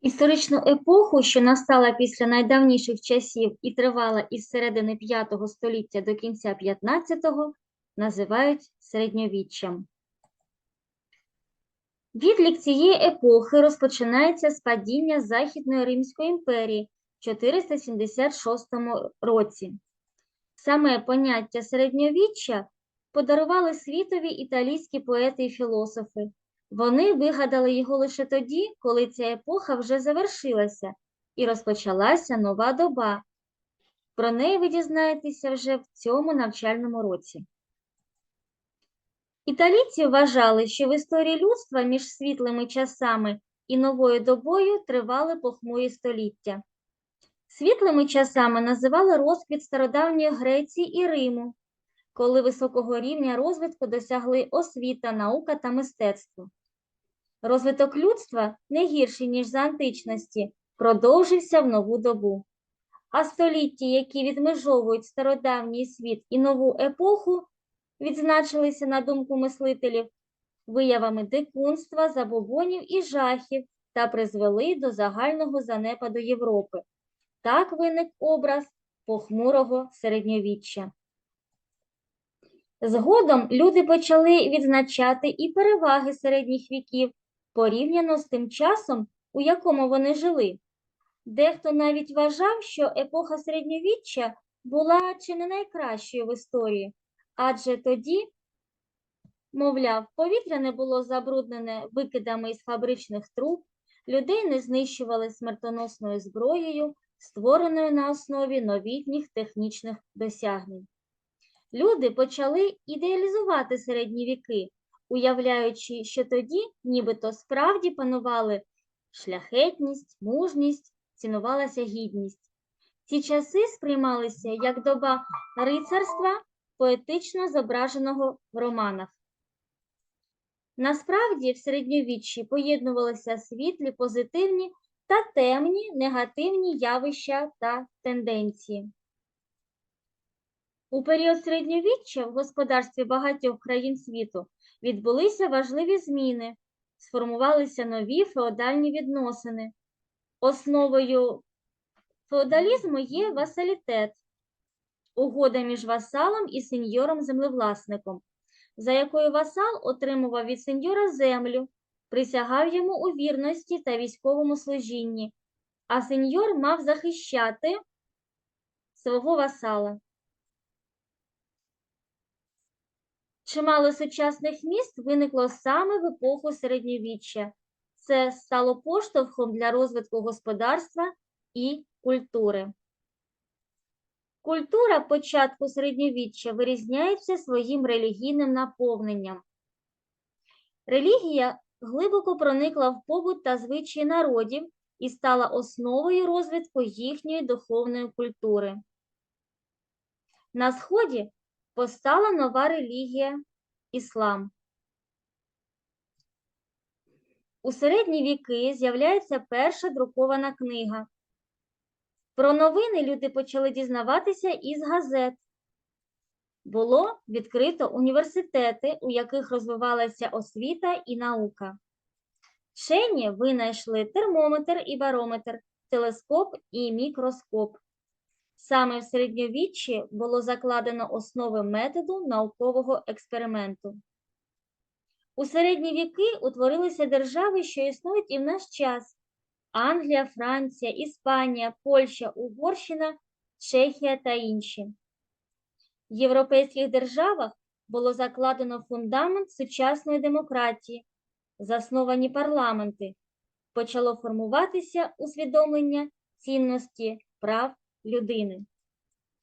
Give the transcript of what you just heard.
Історичну епоху, що настала після найдавніших часів і тривала із середини V століття до кінця XV, називають середньовіччям. Відлік цієї епохи розпочинається з падіння Західної Римської імперії в 476 році. Саме поняття середньовіччя подарували світові італійські поети і філософи. Вони вигадали його лише тоді, коли ця епоха вже завершилася і розпочалася нова доба. Про неї ви дізнаєтеся вже в цьому навчальному році. Італійці вважали, що в історії людства між світлими часами і новою добою тривали похмурі століття. Світлими часами називали розквіт стародавньої Греції і Риму, коли високого рівня розвитку досягли освіта, наука та мистецтво. Розвиток людства, не гірший, ніж за античності, продовжився в нову добу. А століття, які відмежовують стародавній світ і нову епоху, відзначилися, на думку мислителів, виявами дикунства, забобонів і жахів та призвели до загального занепаду Європи. Так виник образ похмурого середньовіччя. Згодом люди почали відзначати і переваги середніх віків порівняно з тим часом, у якому вони жили. Дехто навіть вважав, що епоха середньовіччя була чи не найкращою в історії, адже тоді, мовляв, повітря не було забруднене викидами із фабричних труб, людей не знищували смертоносною зброєю, створеною на основі новітніх технічних досягнень. Люди почали ідеалізувати середні віки, уявляючи, що тоді нібито справді панували шляхетність, мужність, цінувалася гідність. Ці часи сприймалися як доба рицарства, поетично зображеного в романах. Насправді в середньовіччі поєднувалися світлі, позитивні та темні негативні явища та тенденції. У період середньовіччя в господарстві багатьох країн світу відбулися важливі зміни, сформувалися нові феодальні відносини. Основою феодалізму є васалітет, угода між васалом і сеньором-землевласником, за якою васал отримував від сеньора землю, присягав йому у вірності та військовому служінні, а сеньор мав захищати свого васала. Чимало сучасних міст виникло саме в епоху середньовіччя. Це стало поштовхом для розвитку господарства і культури. Культура початку середньовіччя вирізняється своїм релігійним наповненням. Релігія глибоко проникла в побут та звичаї народів і стала основою розвитку їхньої духовної культури. На Сході постала нова релігія іслам. У середні віки з'являється перша друкована книга. Про новини люди почали дізнаватися із газет. Було відкрито університети, у яких розвивалася освіта і наука. Вчені винайшли термометр і барометр, телескоп і мікроскоп. Саме в середньовіччі було закладено основи методу наукового експерименту. У середні віки утворилися держави, що існують і в наш час: Англія, Франція, Іспанія, Польща, Угорщина, Чехія та інші. Європейських державах було закладено фундамент сучасної демократії, засновані парламенти, почало формуватися усвідомлення цінності прав людини.